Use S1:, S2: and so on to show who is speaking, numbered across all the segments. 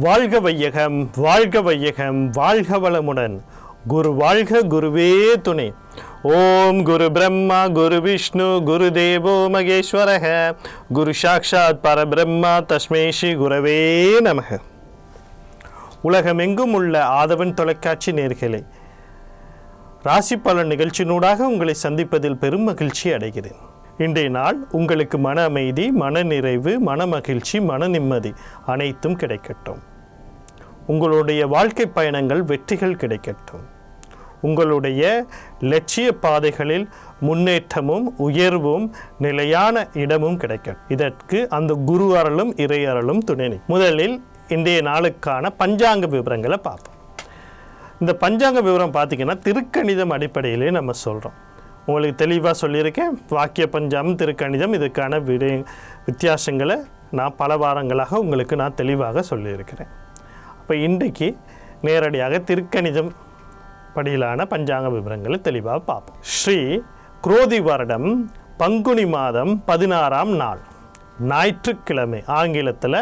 S1: வாழ்க வையகம் வாழ்க வையகம் வாழ்க வளமுடன். குரு வாழ்க குருவே துணை. ஓம் குரு பிரம்மா குரு விஷ்ணு குரு தேவோ மகேஸ்வரக. குரு சாக்ஷாத் பரபிரம்மா தஸ்மை ஸ்ரீ குரவே நமக. உலகமெங்கும் உள்ள ஆதவன் தொலைக்காட்சி நேர்களே ராசி பலன் நிகழ்ச்சியினூடாக உங்களை சந்திப்பதில் பெரும் மகிழ்ச்சி அடைகிறேன். இன்றைய நாள் உங்களுக்கு மன அமைதி மன நிறைவு மன மகிழ்ச்சி மன நிம்மதி அனைத்தும் கிடைக்கட்டும். உங்களுடைய வாழ்க்கை பயணங்கள் வெற்றிகள் கிடைக்கட்டும். உங்களுடைய லட்சிய பாதைகளில் முன்னேற்றமும் உயர்வும் நிலையான இடமும் கிடைக்கும் இதற்கு அந்த குரு அருளும் இறை அருளும் துணை முதலில் இன்றைய நாளுக்கான பஞ்சாங்க விவரங்களை பார்ப்போம். இந்த பஞ்சாங்க விவரம் பார்த்தீங்கன்னா திருக்கணிதம் அடிப்படையிலே நம்ம சொல்கிறோம் உங்களுக்கு தெளிவாக சொல்லியிருக்கேன். வாக்கிய பஞ்சாம் திருக்கணிதம் இதுக்கான விடை வித்தியாசங்களை நான் பல வாரங்களாக உங்களுக்கு நான் தெளிவாக சொல்லியிருக்கிறேன். இப்போ இன்றைக்கு நேரடியாக திருக்கணிதம் படியிலான பஞ்சாங்க விவரங்களை தெளிவாக பார்ப்போம். ஸ்ரீ குரோதி வருடம் பங்குனி மாதம் பதினாறாம் நாள். ஞாயிற்றுக்கிழமை ஆங்கிலத்தில்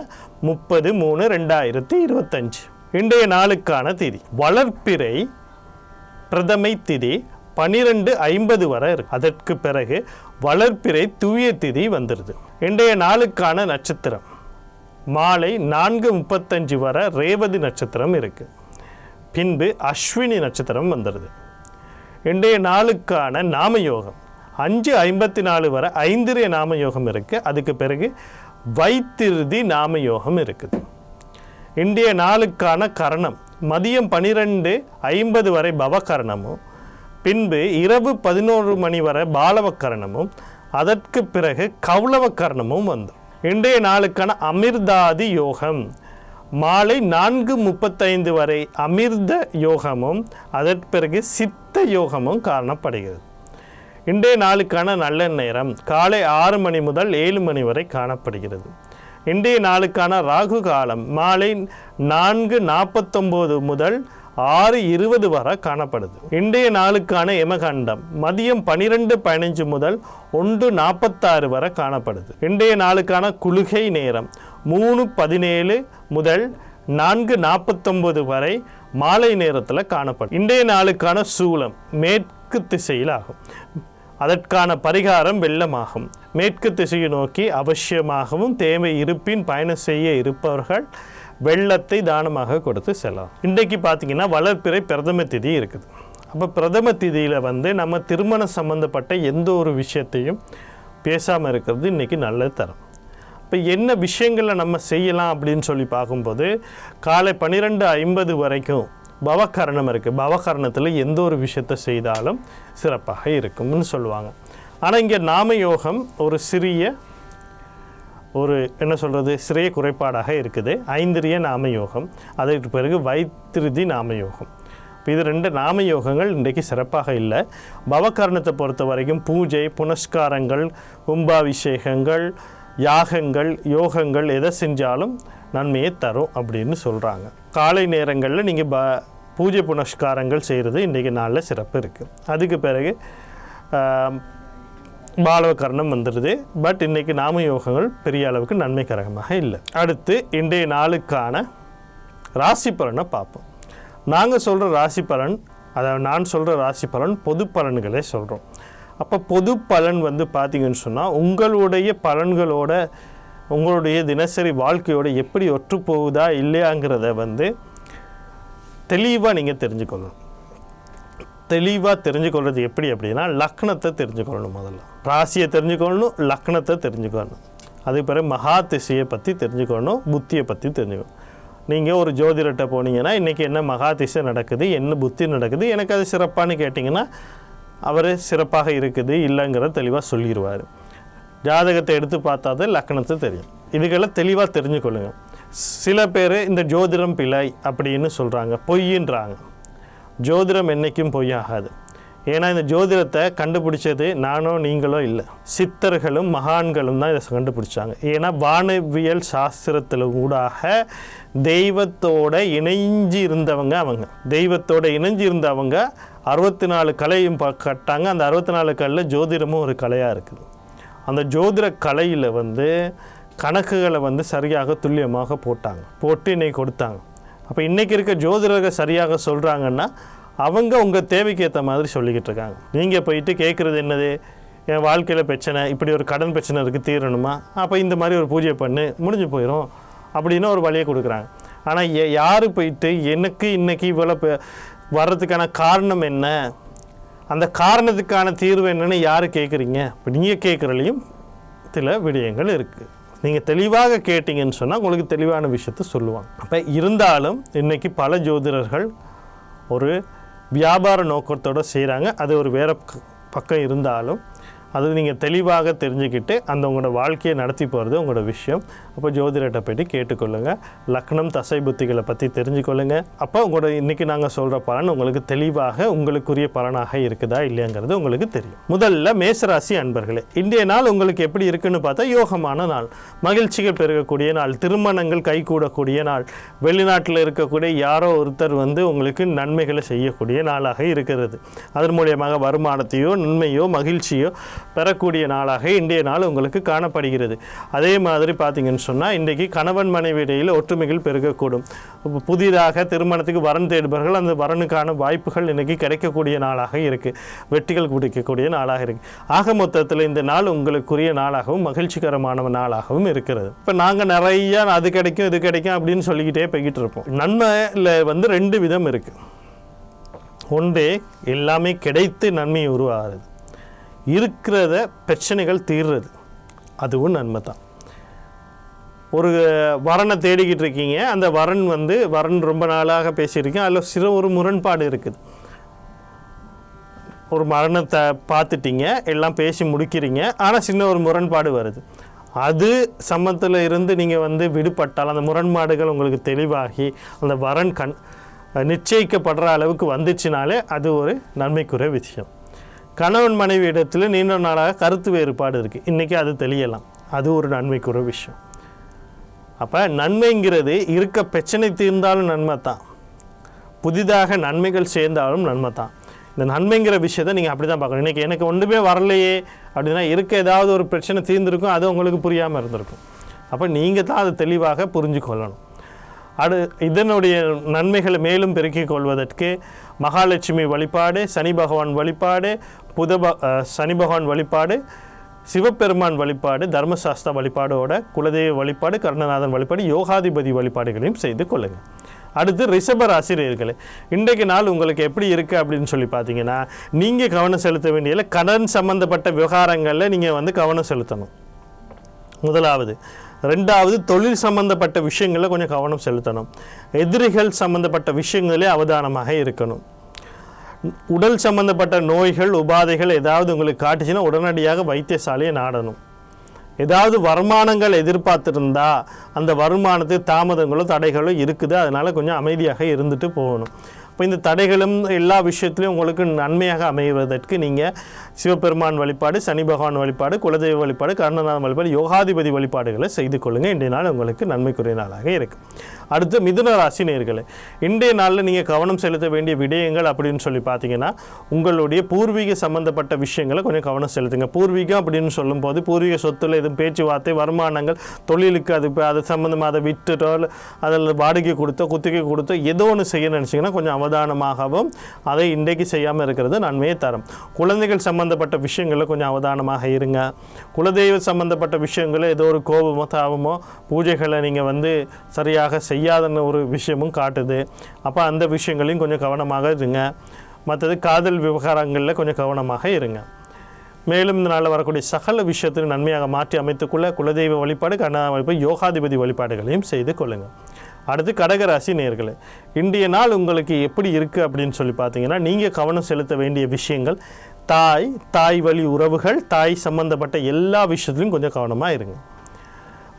S1: முப்பது மூணு ரெண்டாயிரத்தி இருபத்தஞ்சு. இன்றைய நாளுக்கான திதி வளர்ப்பிறை பிரதமை திதி பனிரெண்டு ஐம்பது வரை இருக்கு. அதற்கு பிறகு வளர்ப்பிறை தூய திதி வந்துடுது இன்றைய நாளுக்கான நட்சத்திரம் மாலை நான்கு முப்பத்தஞ்சு வரை ரேவதி நட்சத்திரம் இருக்குது பின்பு அஸ்வினி நட்சத்திரம் வந்துடுது இன்றைய நாளுக்கான நாமயோகம் அஞ்சு ஐம்பத்தி நாலு வரை ஐந்திரிய நாமயோகம் இருக்குது அதுக்கு பிறகு வைத்திருதி நாமயோகம் இருக்குது. இன்றைய நாளுக்கான கரணம் மதியம் பனிரெண்டு ஐம்பது வரை பவகரணமும் பின்பு இரவு பதினோரு மணி வரை பாலவக்கரணமும் அதற்கு பிறகு கௌளவக்கரணமும் வந்து இன்றைய நாளுக்கான அமிர்தாதி யோகம். மாலை நான்கு முப்பத்தைந்து வரை அமிர்த யோகமும் அதற்கு பிறகு சித்த யோகமும் காணப்படுகிறது. இன்றைய நாளுக்கான நல்ல நேரம் காலை ஆறு மணி முதல் ஏழு மணி வரை காணப்படுகிறது. இன்றைய நாளுக்கான ராகு காலம் மாலை நான்கு நாற்பத்தொம்போது முதல் ஆறு இருபது வரை காணப்படுது. இன்றைய நாளுக்கான எமகண்டம் மதியம் பனிரெண்டு பதினஞ்சு முதல் ஒன்று நாற்பத்தாறு வரை காணப்படுது. இன்றைய நாளுக்கான குளிகை நேரம் மூணு பதினேழு முதல் நான்கு நாற்பத்தொம்பது வரை மாலை நேரத்தில் காணப்படும். இன்றைய நாளுக்கான சூலம் மேற்கு திசையில் ஆகும் அதற்கான பரிகாரம் வெள்ளமாகும். மேற்கு திசையை நோக்கி அவசியமாகவும் தேவை இருப்பின் பயணம் செய்ய இருப்பவர்கள் வெள்ளத்தை தானமாக கொடுத்து செல்லலாம். இன்றைக்கு பார்த்தீங்கன்னா வளர்ப்பிறை பிரதம திதி இருக்குது. அப்போ பிரதம திதியில் வந்து நம்ம திருமணம் சம்மந்தப்பட்ட எந்த ஒரு விஷயத்தையும் பேசாமல் இருக்கிறது இன்றைக்கி நல்ல தரம். இப்போ என்ன விஷயங்களை நம்ம செய்யலாம் அப்படின்னு சொல்லி பார்க்கும்போது காலை பன்னிரெண்டு ஐம்பது வரைக்கும் பவகரணம் இருக்குது பவகரணத்தில் எந்த ஒரு விஷயத்தை செய்தாலும் சிறப்பாக இருக்கும்னு சொல்லுவாங்க. ஆனால் இங்கே நாமயோகம் ஒரு சிறிய ஒரு என்ன சொல்கிறது சிறிய குறைபாடாக இருக்குது. ஐந்திரிய நாமயோகம் அதற்கு பிறகு வைத்திருதி நாமயோகம். இப்போ இது ரெண்டு நாமயோகங்கள் இன்றைக்கு சிறப்பாக இல்லை. பவகரணத்தை பொறுத்த வரைக்கும் பூஜை புனஸ்காரங்கள் கும்பாபிஷேகங்கள் யாகங்கள் யோகங்கள் எதை செஞ்சாலும் நன்மையை தரும் அப்படின்னு சொல்கிறாங்க காலை நேரங்களில் நீங்கள் ப பூஜை புனஸ்காரங்கள் செய்கிறது இன்றைக்கு நாளில் சிறப்பு இருக்குது அதுக்கு பிறகு பாலவகரணம் வந்துடுது பட் இன்றைக்கி நாம யோகங்கள் பெரிய அளவுக்கு நன்மைகரகமாக இல்லை. அடுத்து இன்றைய நாளுக்கான ராசி பலனை பார்ப்போம். நாங்கள் சொல்கிற ராசி பலன் அதாவது நான் சொல்கிற ராசி பலன் பொது பலன்களே சொல்கிறோம் அப்போ பொது பலன் வந்து பார்த்திங்கன்னு சொன்னால் உங்களுடைய பலன்களோட உங்களுடைய தினசரி வாழ்க்கையோட எப்படி ஒற்று போகுதா இல்லையாங்கிறத வந்து தெளிவாக நீங்கள் தெரிஞ்சுக்கொள்ளணும் தெளிவாக தெரிஞ்சுக்கொள்வது எப்படி அப்படின்னா லக்னத்தை தெரிஞ்சுக்கொள்ளணும் முதல்ல. ராசியை தெரிஞ்சுக்கணும் லக்னத்தை தெரிஞ்சுக்கணும். அதுக்கு பிறகு மகா திசையை பற்றி தெரிஞ்சுக்கணும் புத்தியை பற்றி தெரிஞ்சுக்கணும். நீங்கள் ஒரு ஜோதிடர்கிட்ட போனீங்கன்னா இன்றைக்கி என்ன மகா திசை நடக்குது என்ன புத்தி நடக்குது எனக்கு அது சிறப்பானு கேட்டிங்கன்னா அவர் சிறப்பாக இருக்குது இல்லைங்கிறத தெளிவாக சொல்லிடுவார் ஜாதகத்தை எடுத்து பார்த்தா தான் லக்னத்தை தெரியும். இதுக்கெல்லாம் தெளிவாக தெரிஞ்சுக்கொள்ளுங்க. சில பேர் இந்த ஜோதிடம் பிழை அப்படின்னு சொல்கிறாங்க பொய்யின்றாங்க. ஜோதிடம் என்றைக்கும் பொய்யாகாது. ஏன்னா இந்த ஜோதிடத்தை கண்டுபிடிச்சது நானோ நீங்களோ இல்லை. சித்தர்களும் மகான்களும் தான் இதை கண்டுபிடிச்சாங்க. ஏன்னா வானவியல் சாஸ்திரத்தில் ஊடாக தெய்வத்தோட இணைஞ்சு இருந்தவங்க அவங்க. தெய்வத்தோட இணைஞ்சு இருந்தவங்க அறுபத்தி நாலு கலையும் ப- கட்டாங்க. அந்த அறுபத்தி நாலு கல்லில் ஜோதிடமும் ஒரு கலையாக இருக்குது. அந்த ஜோதிட கலையில் வந்து கணக்குகளை வந்து சரியாக துல்லியமாக போட்டாங்க. போட்டு இன்னைக்கு கொடுத்தாங்க. அப்போ இன்றைக்கி இருக்க ஜோதிடர்கள் சரியாக சொல்கிறாங்கன்னா அவங்க உங்கள் தேவைக்கு ஏற்ற மாதிரி சொல்லிக்கிட்டு இருக்காங்க. நீங்கள் போயிட்டு கேட்குறது என்னது? என் வாழ்க்கையில் பிரச்சனை இப்படி ஒரு கடன் பிரச்சனை இருக்குது தீரணுமா? அப்போ இந்த மாதிரி ஒரு பூஜை பண்ணு முடிஞ்சு போயிடும் அப்படின்னு ஒரு வழியை கொடுக்குறாங்க. ஆனால் யார் போயிட்டு எனக்கு இன்னைக்கு இவ்வளோ வர்றதுக்கான காரணம் என்ன? அந்த காரணத்துக்கான தீர்வு என்னென்னு யார் கேட்குறீங்க இப்போ நீங்கள் கேட்குறலையும் சில விடயங்கள் இருக்குது நீங்கள் தெளிவாக கேட்டிங்கன்னு சொன்னால் உங்களுக்கு தெளிவான விஷயத்த சொல்லுவாங்க. அப்போ இருந்தாலும் இன்றைக்கி பல ஜோதிடர்கள் ஒரு வியாபார நோக்கத்தோடு செய்கிறாங்க அது ஒரு வேறு பக்கம் இருந்தாலும் அது நீங்கள் தெளிவாக தெரிஞ்சுக்கிட்டு அந்த உங்களோட வாழ்க்கையை நடத்தி போகிறது உங்களோட விஷயம். அப்போ ஜோதிடர்கிட்ட போய்ட்டு கேட்டுக்கொள்ளுங்கள் லக்னம் தசை புத்திகளை பற்றி தெரிஞ்சுக்கொள்ளுங்க. அப்போ உங்களோட இன்றைக்கி நாங்கள் சொல்கிற பலன் உங்களுக்கு தெளிவாக உங்களுக்குரிய பலனாக இருக்குதா இல்லையாங்கிறது உங்களுக்கு தெரியும். முதல்ல மேசராசி அன்பர்களே இன்றைய நாள் உங்களுக்கு எப்படி இருக்குன்னு பார்த்தா யோகமான நாள். மகிழ்ச்சிகள் பெருகக்கூடிய நாள் திருமணங்கள் கைகூடக்கூடிய நாள் வெளிநாட்டில் இருக்கக்கூடிய யாரோ ஒருத்தர் வந்து உங்களுக்கு நன்மைகளை செய்யக்கூடிய நாளாக இருக்கிறது. அதன் மூலியமாக வருமானத்தையோ நன்மையோ மகிழ்ச்சியோ பெறக்கூடிய நாளாக இன்றைய நாள் உங்களுக்கு காணப்படுகிறது. அதே மாதிரி பார்த்தீங்கன்னு சொன்னால் இன்றைக்கு கணவன் மனைவி இடையில் ஒற்றுமைகள் பெருகக்கூடும். புதிதாக திருமணத்துக்கு வரன் தேடுபவர்கள் அந்த வரனுக்கான வாய்ப்புகள் இன்றைக்கி கிடைக்கக்கூடிய நாளாக இருக்குது வெற்றிகள் குடிக்கக்கூடிய நாளாக இருக்குது ஆக மொத்தத்தில் இந்த நாள் உங்களுக்குரிய நாளாகவும் மகிழ்ச்சிகரமான நாளாகவும் இருக்கிறது. இப்போ நாங்கள் நிறையா அது கிடைக்கும் இது கிடைக்கும் அப்படின்னு சொல்லிக்கிட்டே போய்கிட்டு இருப்போம். நன்மையில் வந்து ரெண்டு விதம் இருக்குது ஒன்றே எல்லாமே கிடைத்து நன்மை உருவாகிறது இருக்கிறத பிரச்சனைகள் தீர்றது. அதுவும் நன்மை தான். ஒரு வரனை தேடிக்கிட்டு இருக்கீங்க. அந்த வரன் வந்து வரன் ரொம்ப நாளாக பேசியிருக்கீங்க அதில் சிறு ஒரு முரண்பாடு இருக்குது. ஒரு மரணத்தை பார்த்துட்டீங்க. எல்லாம் பேசி முடிக்கிறீங்க. ஆனால் சின்ன ஒரு முரண்பாடு வருது. அது சம்மத்தில் இருந்து நீங்கள் வந்து விடுபட்டால் அந்த முரண்பாடுகள் உங்களுக்கு தெளிவாகி அந்த வரன் கண் நிச்சயிக்கப்படுற அளவுக்கு வந்துச்சுனாலே அது ஒரு நன்மைக்குரிய விஷயம். கணவன் மனைவி இடத்துல நீண்ட நாளாக கருத்து வேறுபாடு இருக்குது இன்றைக்கி அது தெளியலாம். அது ஒரு நன்மைக்குரிய விஷயம். அப்போ நன்மைங்கிறது இருக்க பிரச்சனை தீர்ந்தாலும் நன்மை தான். புதிதாக நன்மைகள் சேர்ந்தாலும் நன்மை தான். இந்த நன்மைங்கிற விஷயத்தை நீங்கள் அப்படி தான் பார்க்கணும். இன்றைக்கி எனக்கு ஒன்றுமே வரலையே அப்படின்னா இருக்க ஏதாவது ஒரு பிரச்சனை தீர்ந்திருக்கும் அது உங்களுக்கு புரியாமல் இருந்திருக்கும். அப்போ நீங்கள் தான் அதை தெளிவாக புரிஞ்சு கொள்ளணும் அடு இதனுடைய நன்மைகளை மேலும் பெருக்கிக் கொள்வதற்கு மகாலட்சுமி வழிபாடு சனி பகவான் வழிபாடு புத சனி பகவான் வழிபாடு சிவபெருமான் வழிபாடு தர்மசாஸ்திர வழிபாடோட குலதெய்வ வழிபாடு கருணநாதன் வழிபாடு யோகாதிபதி வழிபாடுகளையும் செய்து கொள்ளுங்கள் அடுத்து ரிஷப ஆசிரியர்களே இன்றைக்கு நாள் உங்களுக்கு எப்படி இருக்குது அப்படின்னு சொல்லி பார்த்தீங்கன்னா நீங்கள் கவனம் செலுத்த வேண்டியதில் கடன் சம்மந்தப்பட்ட விவகாரங்களில் நீங்கள் வந்து கவனம் செலுத்தணும். முதலாவது. ரெண்டாவது தொழில் சம்மந்தப்பட்ட விஷயங்களில் கொஞ்சம் கவனம் செலுத்தணும். எதிரிகள் சம்மந்தப்பட்ட விஷயங்களே அவதானமாக இருக்கணும். உடல் சம்பந்தப்பட்ட நோய்கள் உபாதைகள் ஏதாவது உங்களுக்கு காட்டுச்சுன்னா உடனடியாக வைத்தியசாலையை நாடணும். ஏதாவது வருமானங்கள் எதிர்பார்த்துருந்தா அந்த வருமானத்து தாமதங்களோ தடைகளோ இருக்குது. அதனால் கொஞ்சம் அமைதியாக இருந்துட்டு போகணும். இப்போ இந்த தடைகளும் எல்லா விஷயத்துலையும் உங்களுக்கு நன்மையாக அமைவதற்கு நீங்கள் சிவபெருமான் வழிபாடு சனி பகவான் வழிபாடு குலதெய்வ வழிபாடு கருணநாதன் வழிபாடு யோகாதிபதி வழிபாடுகளை செய்து கொள்ளுங்கள் இன்றைய நாள் உங்களுக்கு நன்மைக்குரிய நாளாக இருக்குது அடுத்து மிதுன ராசி நேர்களே இன்றைய நாளில் நீங்கள் கவனம் செலுத்த வேண்டிய விடயங்கள் அப்படின்னு சொல்லி பார்த்தீங்கன்னா உங்களுடைய பூர்வீக சம்பந்தப்பட்ட விஷயங்களை கொஞ்சம் கவனம் செலுத்துங்க. பூர்வீகம் அப்படின்னு சொல்லும்போது பூர்வீக சொத்துல எதுவும் பேச்சுவார்த்தை வருமானங்கள் தொழிலுக்கு அது இப்போ அது சம்மந்தமாக அதை விட்டுட்டோ அதில் வாடகை கொடுத்தோ குத்திகை கொடுத்தோ ஏதோ ஒன்று செய்ய நினச்சிங்கன்னா கொஞ்சம் அவதானமாகவும் அதை இன்றைக்கு செய்யாமல் இருக்கிறது நன்மையை தரும். குழந்தைகள் சம்பந்தப்பட்ட விஷயங்களில் கொஞ்சம் அவதானமாக இருங்க. குலதெய்வ சம்பந்தப்பட்ட விஷயங்களில் ஏதோ ஒரு கோபமோ தாபமோ பூஜைகளை நீங்கள் வந்து சரியாக செய்யாதன்னு ஒரு விஷயமும் காட்டுது. அப்போ அந்த விஷயங்களையும் கொஞ்சம் கவனமாக இருங்க. மற்றது காதல் விவகாரங்களில் கொஞ்சம் கவனமாக இருங்க. மேலும் இந்த நாளில் வரக்கூடிய சகல விஷயத்திற்கு நன்மையாக மாற்றி அமைத்துக்கொள்ள குலதெய்வ வழிபாடு கண்ணா வழிபாடு யோகாதிபதி வழிபாடுகளையும் செய்து கொள்ளுங்கள் அடுத்து கடகராசி நேர்களே இன்றைய நாள் உங்களுக்கு எப்படி இருக்குது அப்படின்னு சொல்லி பார்த்தீங்கன்னா நீங்கள் கவனம் செலுத்த வேண்டிய விஷயங்கள் தாய் தாய் வழி உறவுகள் தாய் சம்பந்தப்பட்ட எல்லா விஷயத்துலையும் கொஞ்சம் கவனமாக இருங்க.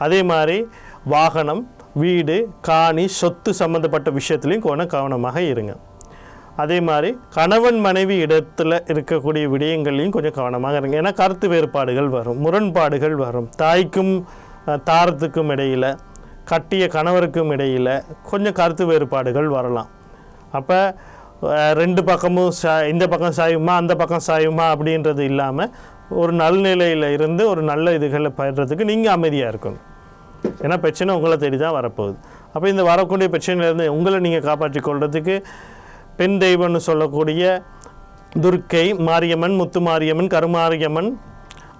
S1: அதே மாதிரி வாகனம் வீடு காணி சொத்து சம்மந்தப்பட்ட விஷயத்துலையும் கொஞ்சம் கவனமாக இருங்க. அதே மாதிரி கணவன் மனைவி இடத்துல இருக்கக்கூடிய விடயங்கள்லையும் கொஞ்சம் கவனமாக இருங்க. ஏன்னா கருத்து வேறுபாடுகள் வரும் முரண்பாடுகள் வரும். தாய்க்கும் தாரத்துக்கும் இடையில் கட்டிய கணவருக்கும் இடையில் கொஞ்சம் கருத்து வேறுபாடுகள் வரலாம். அப்போ ரெண்டு பக்கமும் சா இந்த பக்கம் சாயுமா அந்த பக்கம் சாயுமா அப்படின்றது இல்லாமல் ஒரு நல்நிலையில் இருந்து ஒரு நல்ல இதுகளை பயிர்றதுக்கு நீங்கள் அமைதியாக இருக்கணும். ஏன்னா பிரச்சனை உங்களை தேடி தான் வரப்போகுது. அப்போ இந்த வரக்கூடிய பிரச்சனையிலேருந்து உங்களை நீங்கள் காப்பாற்றி கொள்றதுக்கு பெண் தெய்வம்னு சொல்லக்கூடிய துர்க்கை மாரியம்மன் முத்து மாரியம்மன் கருமாரியம்மன்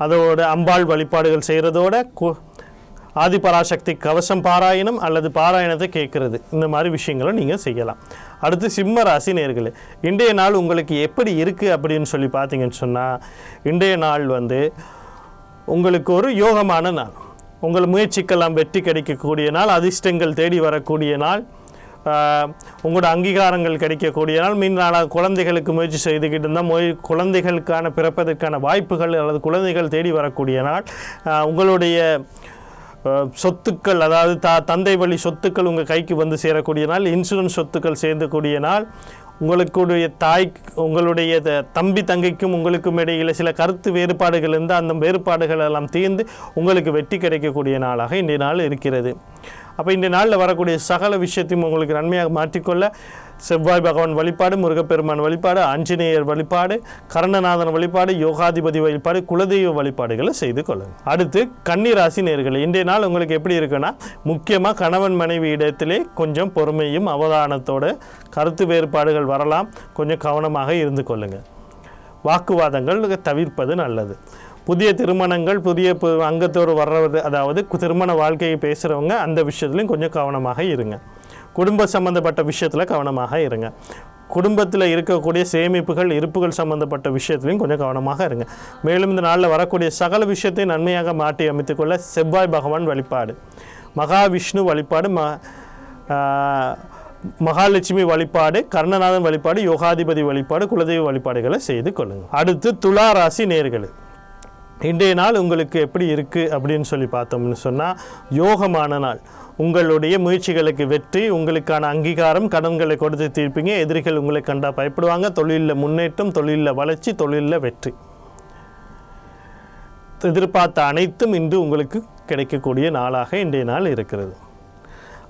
S1: அதோட அம்பாள் வழிபாடுகள் செய்கிறதோட ஆதிபராசக்தி கவசம் பாராயணம் அல்லது பாராயணத்தை கேட்குறது. இந்த மாதிரி விஷயங்களை நீங்கள் செய்யலாம். அடுத்து சிம்ம ராசி நேர்களே இன்றைய நாள் உங்களுக்கு எப்படி இருக்குது அப்படின்னு சொல்லி பார்த்தீங்கன்னு சொன்னால் இன்றைய நாள் வந்து உங்களுக்கு ஒரு யோகமான நாள். உங்கள் முயற்சிக்கெல்லாம் வெற்றி கிடைக்கக்கூடிய நாள் அதிர்ஷ்டங்கள் தேடி வரக்கூடிய நாள் உங்களோட அங்கீகாரங்கள் கிடைக்கக்கூடிய நாள். மீன் குழந்தைகளுக்கு முயற்சி செய்துக்கிட்டு இருந்தால் மொழி குழந்தைகளுக்கான பிறப்பதற்கான வாய்ப்புகள் அல்லது குழந்தைகள் தேடி வரக்கூடிய நாள். உங்களுடைய சொத்துக்கள் அதாவது தா தந்தை வழி சொத்துக்கள் உங்கள் கைக்கு வந்து சேரக்கூடிய நாள். இன்சூரன்ஸ் சொத்துக்கள் சேர்ந்தக்கூடிய நாள். உங்களுடைய தாய் உங்களுடைய த- தம்பி தங்கைக்கும் உங்களுக்கும் இடையில் சில கருத்து வேறுபாடுகள் இருந்தால் அந்த வேறுபாடுகள் எல்லாம் தீர்ந்து உங்களுக்கு வெற்றி கிடைக்கக்கூடிய நாளாக இன்றைய நாள் இருக்கிறது. அப்போ இந்த நாளில் வரக்கூடிய சகல விஷயத்தையும் உங்களுக்கு நன்மையாக மாற்றிக்கொள்ள செவ்வாய் பகவான் வழிபாடு முருகப்பெருமான் வழிபாடு ஆஞ்சநேயர் வழிபாடு கர்ணநாதன் வழிபாடு யோகாதிபதி வழிபாடு குலதெய்வ வழிபாடுகளை செய்து கொள்ளுங்கள். அடுத்து கன்னிராசி நேர்கள். இன்றைய நாள் உங்களுக்கு எப்படி இருக்குன்னா முக்கியமாக கணவன் மனைவி இடத்திலே கொஞ்சம் பொறுமையும் அவதானத்தோட கருத்து வேறுபாடுகள் வரலாம். கொஞ்சம் கவனமாக இருந்து கொள்ளுங்கள். வாக்குவாதங்கள் தவிர்ப்பது நல்லது. புதிய திருமணங்கள் புதிய அங்கத்தோடு வர்றது அதாவது கு- திருமண வாழ்க்கையை பேசுகிறவங்க அந்த விஷயத்துலையும் கொஞ்சம் கவனமாக இருங்க. குடும்ப சம்பந்தப்பட்ட விஷயத்தில் கவனமாக இருங்க. குடும்பத்தில் இருக்கக்கூடிய சேமிப்புகள் இருப்புகள் சம்பந்தப்பட்ட விஷயத்துலையும் கொஞ்சம் கவனமாக இருங்க. மேலும் இந்த நாளில் வரக்கூடிய சகல விஷயத்தையும் நன்மையாக மாற்றி அமைத்துக்கொள்ள செவ்வாய் பகவான் வழிபாடு மகாவிஷ்ணு வழிபாடு ம மகாலட்சுமி வழிபாடு கர்ணநாதன் வழிபாடு யோகாதிபதி வழிபாடு குலதெய்வ வழிபாடுகளை செய்து கொள்ளுங்கள் அடுத்து துலா ராசி நேர்களே இன்றைய நாள் உங்களுக்கு எப்படி இருக்குது அப்படின்னு சொல்லி பார்த்தோம்னு சொன்னால் யோகமான நாள். உங்களுடைய முயற்சிகளுக்கு வெற்றி உங்களுக்கான அங்கீகாரம் கடன்களை கொடுத்து தீர்ப்பீங்க. எதிரிகள் உங்களை கண்டா பயப்படுவாங்க. தொழிலில் முன்னேற்றம் தொழிலில் வளர்ச்சி தொழிலில் வெற்றி. எதிர்பார்த்த அனைத்தும் இன்று உங்களுக்கு கிடைக்கக்கூடிய நாளாக இன்றைய நாள் இருக்கிறது.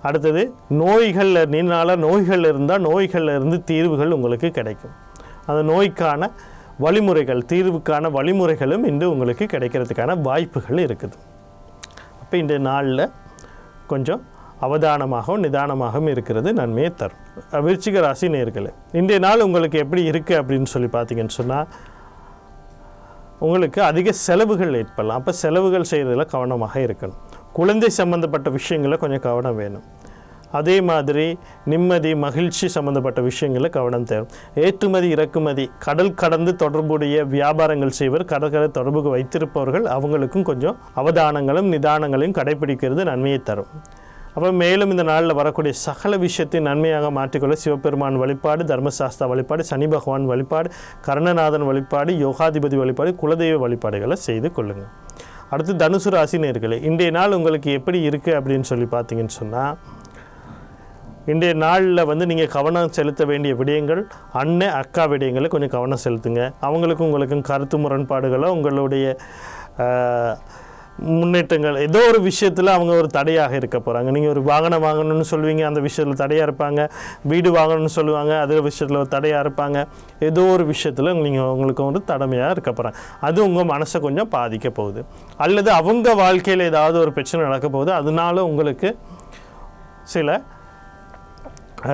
S1: அடுத்தது நோய்களில் நீனால நோய்கள் இருந்தால் நோய்களில் இருந்து தீர்வுகள் உங்களுக்கு கிடைக்கும். அந்த நோய்க்கான வழிமுறைகள் தீர்வுக்கான வழிமுறைகளும் இன்று உங்களுக்கு கிடைக்கிறதுக்கான வாய்ப்புகள் இருக்குது. அப்போ இன்றைய நாளில் கொஞ்சம் அவதானமாகவும் நிதானமாகவும் இருக்கிறது நன்மையை தரும். விருச்சிக ராசி நேர்களே இன்றைய நாள் உங்களுக்கு எப்படி இருக்குது அப்படின்னு சொல்லி பார்த்தீங்கன்னு சொன்னால் உங்களுக்கு அதிக செலவுகள் ஏற்படலாம். அப்போ செலவுகள் செய்கிறதுல கவனமாக இருக்கணும். குழந்தை சம்மந்தப்பட்ட விஷயங்களை கொஞ்சம் கவனம் வேணும். அதே மாதிரி நிம்மதி மகிழ்ச்சி சம்மந்தப்பட்ட விஷயங்களில் கவனம் தேவை. ஏற்றுமதி இறக்குமதி கடல் கடந்து தொடர்புடைய வியாபாரங்கள் செய்வர் கடற்கரை தொடர்புக்கு வைத்திருப்பவர்கள் அவங்களுக்கும் கொஞ்சம் அவதானங்களும் நிதானங்களையும் கடைபிடிக்கிறது நன்மையை தரும். அப்போ மேலும் இந்த நாளில் வரக்கூடிய சகல விஷயத்தை நன்மையாக மாற்றிக்கொள்ள சிவபெருமான் வழிபாடு தர்மசாஸ்தா வழிபாடு சனி பகவான் வழிபாடு கர்ணநாதன் வழிபாடு யோகாதிபதி வழிபாடு குலதெய்வ வழிபாடுகளை செய்து கொள்ளுங்கள் அடுத்து தனுசு ராசி நேர்களே இன்றைய நாள் உங்களுக்கு எப்படி இருக்குது அப்படின்னு சொல்லி பார்த்தீங்கன்னு சொன்னால் இன்றைய நாளில் வந்து நீங்கள் கவனம் செலுத்த வேண்டிய விடயங்கள் அண்ணன் அக்கா விடயங்களை கொஞ்சம் கவனம் செலுத்துங்க. அவங்களுக்கும் உங்களுக்கும் கருத்து முரண்பாடுகளை உங்களுடைய முன்னேற்றங்கள் ஏதோ ஒரு விஷயத்தில் அவங்க ஒரு தடையாக இருக்க போகிறாங்க நீங்கள் ஒரு வாகனம் வாங்கணும்னு சொல்லுவீங்க அந்த விஷயத்தில் தடையாக இருப்பாங்க. வீடு வாங்கணும்னு சொல்லுவாங்க அது விஷயத்தில் ஒரு தடையாக இருப்பாங்க. ஏதோ ஒரு விஷயத்தில் நீங்கள் உங்களுக்கு ஒரு தடமையாக இருக்க போகிறாங்க அது உங்கள் மனசை கொஞ்சம் பாதிக்க போகுது. அல்லது அவங்க வாழ்க்கையில் ஏதாவது ஒரு பிரச்சனை நடக்க போகுது. அதனால உங்களுக்கு சில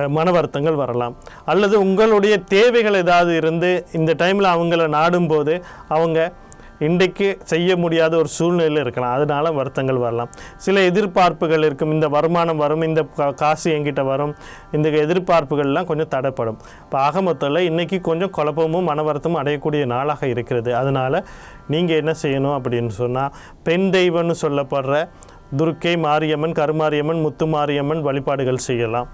S1: மன வருத்தங்கள் வரலாம். அல்லது உங்களுடைய தேவைகள் ஏதாவது இருந்து இந்த டைமில் அவங்கள நாடும்போது அவங்க இன்றைக்கு செய்ய முடியாத ஒரு சூழ்நிலையில் இருக்கலாம். அதனால் வருத்தங்கள் வரலாம். சில எதிர்பார்ப்புகள் இருக்கும். இந்த வருமானம் வரும் இந்த கா- காசு என்கிட்ட வரும். இந்த எதிர்பார்ப்புகள்லாம் கொஞ்சம் தடைப்படும். இப்போ ஆக மொத்தத்தில் இன்றைக்கி கொஞ்சம் குழப்பமும் மன வருத்தமும் அடையக்கூடிய நாளாக இருக்கிறது. அதனால் நீங்கள் என்ன செய்யணும் அப்படின்னு சொன்னால் பெண் தெய்வம்னு சொல்லப்படுற துர்க்கை மாரியம்மன் கருமாரியம்மன் முத்துமாரியம்மன் வழிபாடுகள் செய்யலாம்.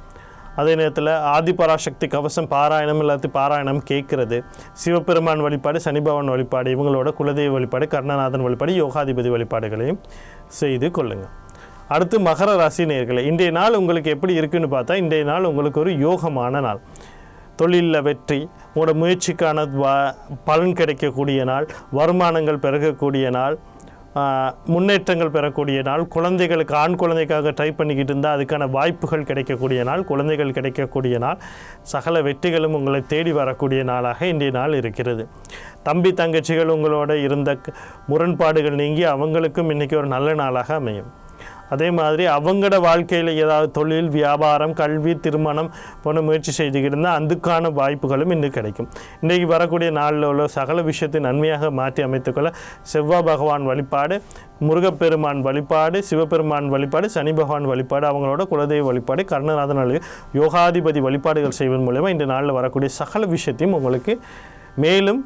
S1: அதே நேரத்தில் ஆதிபராசக்தி கவசம் பாராயணம் இல்லாத பாராயணம் கேட்கறது. சிவபெருமான் வழிபாடு சனிபவன் வழிபாடு இவங்களோட குலதெய்வ வழிபாடு கர்ணநாதன் வழிபாடு யோகாதிபதி வழிபாடுகளையும் செய்து கொள்ளுங்கள் அடுத்து மகர ராசி நேர்களை இன்றைய நாள் உங்களுக்கு எப்படி இருக்குன்னு பார்த்தா இன்றைய நாள் உங்களுக்கு ஒரு யோகமான நாள். தொழிலில் வெற்றி உங்களோட முயற்சிக்கான பலன் கிடைக்கக்கூடிய நாள் வருமானங்கள் பெருகக்கூடிய நாள் முன்னேற்றங்கள் பெறக்கூடிய நாள் குழந்தைகளுக்கு ஆண் குழந்தைக்காக ட்ரை பண்ணிக்கிட்டு இருந்தால் அதுக்கான வாய்ப்புகள் கிடைக்கக்கூடிய நாள் குழந்தைகள் கிடைக்கக்கூடிய நாள் சகல வெற்றிகளும் உங்களை தேடி வரக்கூடிய நாளாக இன்றைய நாள் இருக்கிறது. தம்பி தங்கச்சிகள் உங்களோட இருந்த முரண்பாடுகள் நீங்கி அவங்களுக்கும் இன்றைக்கி ஒரு நல்ல நாளாக அமையும். அதே மாதிரி அவங்களோட வாழ்க்கையில் ஏதாவது தொழில் வியாபாரம் கல்வி திருமணம் போன்ற முயற்சி செய்துக்கிட்டு இருந்தால் அதுக்கான வாய்ப்புகளும் இன்னும் கிடைக்கும். இன்றைக்கு வரக்கூடிய நாளில் உள்ள சகல விஷயத்தை நன்மையாக மாற்றி அமைத்துக்கொள்ள செவ்வாய் பகவான் வழிபாடு முருகப்பெருமான் வழிபாடு சிவபெருமான் வழிபாடு சனி பகவான் வழிபாடு அவங்களோட குலதெய்வ வழிபாடு கர்ணநாதன் யோகாதிபதி வழிபாடுகள் செய்வதன் மூலமாக இந்த நாளில் வரக்கூடிய சகல விஷயத்தையும் உங்களுக்கு மேலும்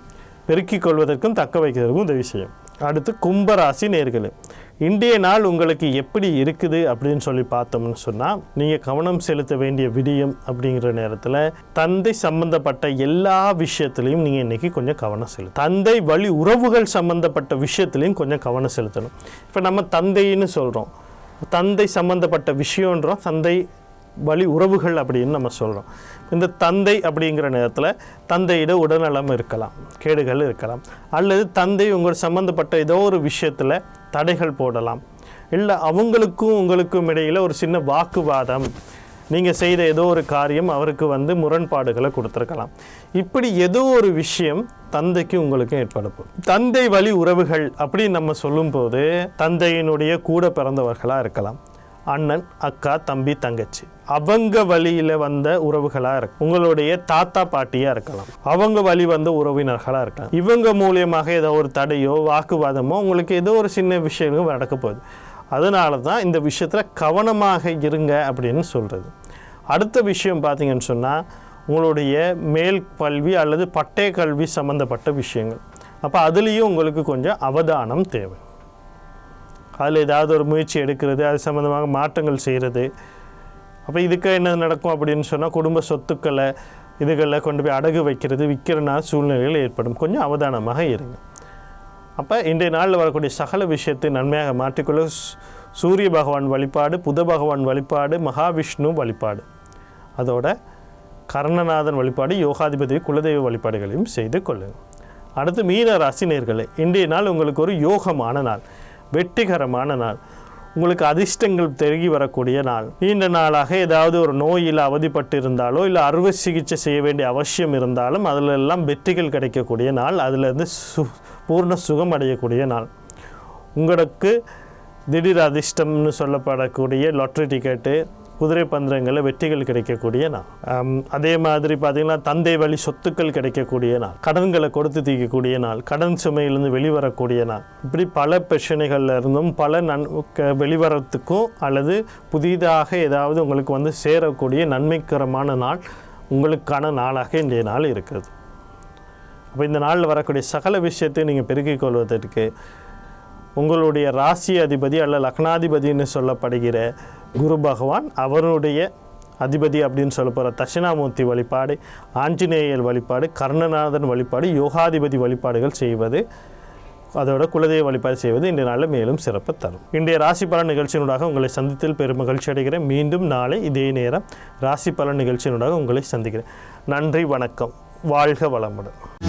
S1: பெருக்கிக் கொள்வதற்கும் தக்க வைக்கிறதுக்கும் உதவி செய்யும். அடுத்து கும்பராசி நேர்களே. இன்றைய நாள் உங்களுக்கு எப்படி இருக்குது அப்படின்னு சொல்லி பார்த்தோம்னு சொன்னால் நீங்கள் கவனம் செலுத்த வேண்டிய விடியம் அப்படிங்கிற நேரத்தில் தந்தை சம்பந்தப்பட்ட எல்லா விஷயத்துலையும் நீங்கள் இன்றைக்கி கொஞ்சம் கவனம் செலுத்தணும் தந்தை வழி உறவுகள் சம்பந்தப்பட்ட விஷயத்துலையும் கொஞ்சம் கவனம் செலுத்தணும். இப்போ நம்ம தந்தைன்னு சொல்கிறோம் தந்தை சம்பந்தப்பட்ட விஷயன்றோம் தந்தை வழி உறவுகள் அப்படின்னு நம்ம சொல்கிறோம் இந்த தந்தை அப்படிங்கிற நேரத்தில் தந்தையிட உடல்நலம் இருக்கலாம் கேடுகள் இருக்கலாம். அல்லது தந்தை உங்கள் சம்மந்தப்பட்ட ஏதோ ஒரு விஷயத்தில் தடைகள் போடலாம். இல்லை அவங்களுக்கும் உங்களுக்கும் இடையில் ஒரு சின்ன வாக்குவாதம். நீங்கள் செய்த ஏதோ ஒரு காரியம் அவருக்கு வந்து முரண்பாடுகளை கொடுத்துருக்கலாம். இப்படி ஏதோ ஒரு விஷயம் தந்தைக்கு உங்களுக்கும் ஏற்படும் தந்தை வழி உறவுகள் அப்படின்னு நம்ம சொல்லும்போது தந்தையினுடைய கூட பிறந்தவர்களாக இருக்கலாம். அண்ணன் அக்கா தம்பி தங்கச்சி. அவங்க வழியில் வந்த உறவுகளாக இருக்கும் உங்களுடைய தாத்தா பாட்டியாக இருக்கலாம். அவங்க வழி வந்த உறவினர்களாக இருக்கலாம். இவங்க மூலியமாக ஏதோ ஒரு தடையோ வாக்குவாதமோ உங்களுக்கு ஏதோ ஒரு சின்ன விஷயங்கள் நடக்க போகுது. அதனால தான் இந்த விஷயத்தில் கவனமாக இருங்க அப்படின்னு சொல்கிறது அடுத்த விஷயம் பார்த்தீங்கன்னு சொன்னால் உங்களுடைய மேல் கல்வி அல்லது பட்டய கல்வி சம்மந்தப்பட்ட விஷயங்கள். அப்போ அதுலேயும் உங்களுக்கு கொஞ்சம் அவதானம் தேவை. அதில் ஏதாவது ஒரு முயற்சி எடுக்கிறது அது சம்மந்தமாக மாற்றங்கள் செய்கிறது. அப்போ இதுக்கு என்ன நடக்கும் அப்படின்னு சொன்னால் குடும்ப சொத்துக்களை இதுகளில் கொண்டு போய் அடகு வைக்கிறது விற்கிறனா சூழ்நிலைகள் ஏற்படும். கொஞ்சம் அவதானமாக இருங்க. அப்போ இன்றைய நாளில் வரக்கூடிய சகல விஷயத்தை நன்மையாக மாற்றிக்கொள்ள சூரிய பகவான் வழிபாடு புத பகவான் வழிபாடு மகாவிஷ்ணு வழிபாடு. அதோட கர்ணநாதன் வழிபாடு யோகாதிபதி குலதெய்வ வழிபாடுகளையும் செய்து கொள்ளுங்கள். அடுத்து மீன ராசி நேர்களே இன்றைய நாள் உங்களுக்கு ஒரு யோகமான நாள். வெற்றிகரமான நாள். உங்களுக்கு அதிர்ஷ்டங்கள் பெருகி வரக்கூடிய நாள். நீண்ட நாளாக ஏதாவது ஒரு நோயில் அவதிப்பட்டு இருந்தாலோ இல்லை அறுவை சிகிச்சை செய்ய வேண்டிய அவசியம் இருந்தாலும் அதில் எல்லாம் வெற்றிகள் கிடைக்கக்கூடிய நாள். அதிலிருந்து சு பூர்ண சுகம் அடையக்கூடிய நாள். உங்களுக்கு திடீர் அதிர்ஷ்டம்னு சொல்லப்படக்கூடிய லாட்ரி டிக்கெட்டு குதிரை பந்திரங்களில் வெற்றிகள் கிடைக்கக்கூடிய நாள். அதே மாதிரி பார்த்திங்கன்னா தந்தை வழி சொத்துக்கள் கிடைக்கக்கூடிய நாள். கடன்களை கொடுத்து தீர்க்கக்கூடிய நாள். கடன் சுமையிலிருந்து வெளிவரக்கூடிய நாள். இப்படி பல பிரச்சனைகள்ல இருந்தும் பல நன் க- வெளிவரத்துக்கும் அல்லது புதிதாக ஏதாவது உங்களுக்கு வந்து சேரக்கூடிய நன்மைக்கரமான நாள் உங்களுக்கான நாளாக இன்றைய நாள் இருக்கிறது. அப்போ இந்த நாளில் வரக்கூடிய சகல விஷயத்தை நீங்கள் பெருக்கிக் கொள்வதற்கு உங்களுடைய ராசி அதிபதி அல்ல லக்னாதிபதின்னு சொல்லப்படுகிற குரு பகவான் அவருடைய அதிபதி அப்படின்னு சொல்ல போகிற தட்சிணாமூர்த்தி வழிபாடு ஆஞ்சநேயர் வழிபாடு கர்ணநாதன் வழிபாடு யோகாதிபதி வழிபாடுகள் செய்வது அதோட குலதெய்வ வழிபாடு செய்வது இன்றைய நாளில் மேலும் சிறப்பு தரும். இன்றைய ராசி பலன் நிகழ்ச்சியினூடாக உங்களை சந்தித்தில் பெரும் மகிழ்ச்சி அடைகிறேன். மீண்டும் நாளை இதே நேரம் ராசி பலன் நிகழ்ச்சியினூடாக உங்களை சந்திக்கிறேன். நன்றி வணக்கம். வாழ்க வளமுடன்.